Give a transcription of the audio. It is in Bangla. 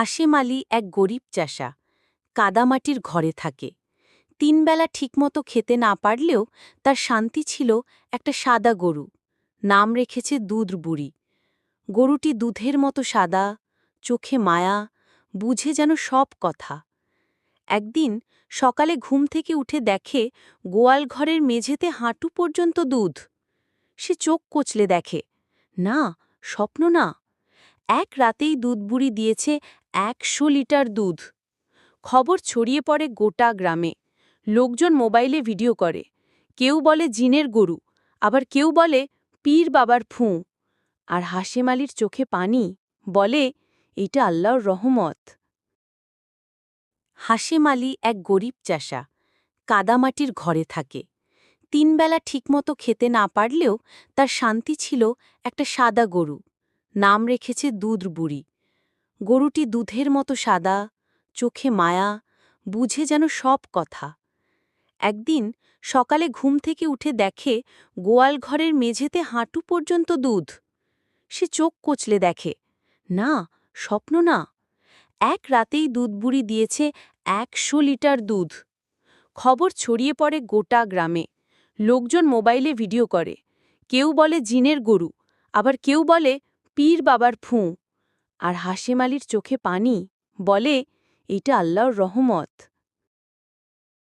হাসেম আলী এক গরিব চাষা। কাদামাটির ঘরে থাকে। তিনবেলা ঠিকমতো খেতে না পারলেও তার শান্তি ছিল একটা সাদা গরু। নাম রেখেছে দুধ বুড়ি। গরুটি দুধের মতো সাদা, চোখে মায়া, বুঝে যেন সব কথা। একদিন সকালে ঘুম থেকে উঠে দেখে গোয়াল ঘরের মেঝেতে হাঁটু পর্যন্ত দুধ। সে চোখ কচলে দেখে, না, স্বপ্ন না। এক রাতেই দুধ বুড়ি দিয়েছে একশো লিটার দুধ। খবর ছড়িয়ে পড়ে গোটা গ্রামে। লোকজন মোবাইলে ভিডিও করে। কেউ বলে জিনের গরু, আবার কেউ বলে পীর বাবার ফুঁ। আর হাসেম আলীর চোখে পানি, বলে এটা আল্লাহর রহমত। হাসেম আলী এক গরিব চাষা, কাদামাটির ঘরে থাকে। তিনবেলা ঠিকমতো খেতে না পারলেও তার শান্তি ছিল একটা সাদা গরু। নাম রেখেছে দুধ বুড়ি। গরুটি দুধের মতো সাদা, চোখে মায়া, বুঝে যেন সব কথা। একদিন সকালে ঘুম থেকে উঠে দেখে গোয়াল ঘরের মেঝেতে হাঁটু পর্যন্ত দুধ। সে চোখ কচলে দেখে, না, স্বপ্ন না। এক রাতেই দুধ বুড়ি দিয়েছে একশো লিটার দুধ। খবর ছড়িয়ে পড়ে গোটা গ্রামে। লোকজন মোবাইলে ভিডিও করে। কেউ বলে জিনের গরু, আবার কেউ বলে পীর বাবার ফুঁ। আর হাসিমালির চোখে পানি বলে এটা আল্লাহর রহমত।